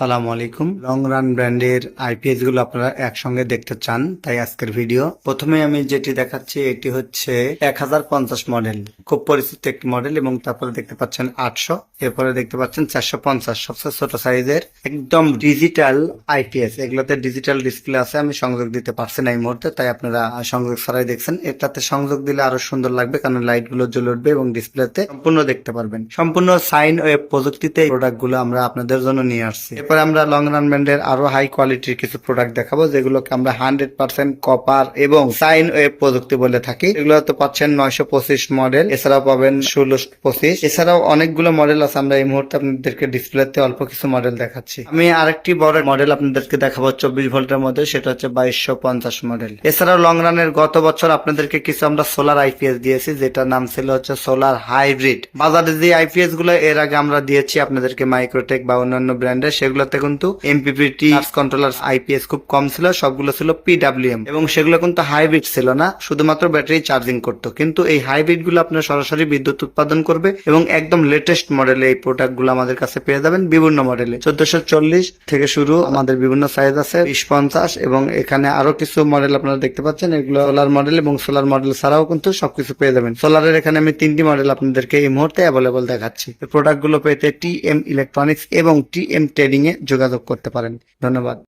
সালাম আলাইকুম। Long run ব্র্যান্ডের আইপিএসগুলো আপনারা একসঙ্গে দেখতে চান, তাই আজকের ভিডিও। প্রথমে আমি যেটি দেখাচ্ছি, এটি হচ্ছে এক হাজার পঞ্চাশ মডেল। খুব পরিচিত একটি মডেল এবং তারপরে দেখতে পাচ্ছেন আটশো, এরপরে দেখতে পাচ্ছেন চারশো পঞ্চাশ, সবচেয়ে ছোট সাইজের একদম ডিজিটাল আইপিএস। এগুলোতে ডিজিটাল ডিসপ্লে আছে, আমি সংযোগ দিতে পারছি না এই মুহূর্তে, তাই আপনারা সংযোগ ছাড়াই দেখছেন। এটাতে সংযোগ দিলে আরও সুন্দর লাগবে, কারণ লাইটগুলো জ্বলে উঠবে এবং ডিসপ্লেতে সম্পূর্ণ দেখতে পারবেন। সম্পূর্ণ সাইন ওয়েব প্রযুক্তিতে প্রোডাক্টগুলো আমরা আপনাদের জন্য নিয়ে আসছি। এরপরে আমরা লং রান ব্র্যান্ডের আরও হাই কোয়ালিটির কিছু প্রোডাক্ট দেখাবো, যেগুলোকে আমরা হান্ড্রেড পার্সেন্ট কপার এবং সাইন ওয়েব প্রযুক্তি বলে থাকি। এগুলো তো পাচ্ছেন নয়শো পঁচিশ মডেল এছাড়াও পাবেন ষোলোশো পঁচিশ। এছাড়াও অনেকগুলো মডেল আছে, আমরা এই মুহূর্তে আপনাদেরকে ডিসপ্লেতে অল্প কিছু মডেল দেখাচ্ছি। আমি আরেকটি বড় মডেল আপনাদেরকে দেখাবো চব্বিশ ভোল্টের মধ্যে, সেটা হচ্ছে বাইশশো পঞ্চাশ মডেল এছাড়াও লং রানের গত বছর আপনাদেরকে কিছু আমরা সোলার আইপিএস দিয়েছি যেটা নাম ছিল হচ্ছে সোলার হাইব্রিড বাজারে যে আইপিএসগুলো এর আগে আমরা দিয়েছি আপনাদেরকে মাইক্রোটেক বা অন্যান্য ব্র্যান্ডের সেগুলোতে কিন্তু এমপিপিটি কন্ট্রোলার আইপিএস খুব কম ছিল, সবগুলো ছিল পিডাব্লিউএম এবং সেগুলো কিন্তু হাইব্রিড ছিল না, শুধুমাত্র ব্যাটারি চার্জিং করতো। কিন্তু এই হাইব্রিডগুলো আপনার সরাসরি বিদ্যুৎ উৎপাদন করবে এবং একদম লেটেস্ট মডেলে এই প্রোডাক্টগুলো আমাদের কাছে পেয়ে যাবেন বিভিন্ন মডেলে চোদ্দশো চল্লিশ থেকে শুরু আমাদের বিভিন্ন সাইজ আছে, বিশ পঞ্চাশ এবং এখানে আরও কিছু মডেল আপনারা দেখতে পাচ্ছেন। এগুলো সোলার মডেল এবং সোলার মডেল ছাড়াও কিন্তু সবকিছু পেয়ে যাবেন। সোলারের এখানে আমি তিনটি মডেল আপনাদেরকে এই মুহূর্তে অ্যাভেলেবল দেখাচ্ছি। প্রোডাক্টগুলো পেতে টি এম ইলেকট্রনিক্স এবং টি এম ট্রেডিং এ যোগাযোগ করতে পারেন। ধন্যবাদ।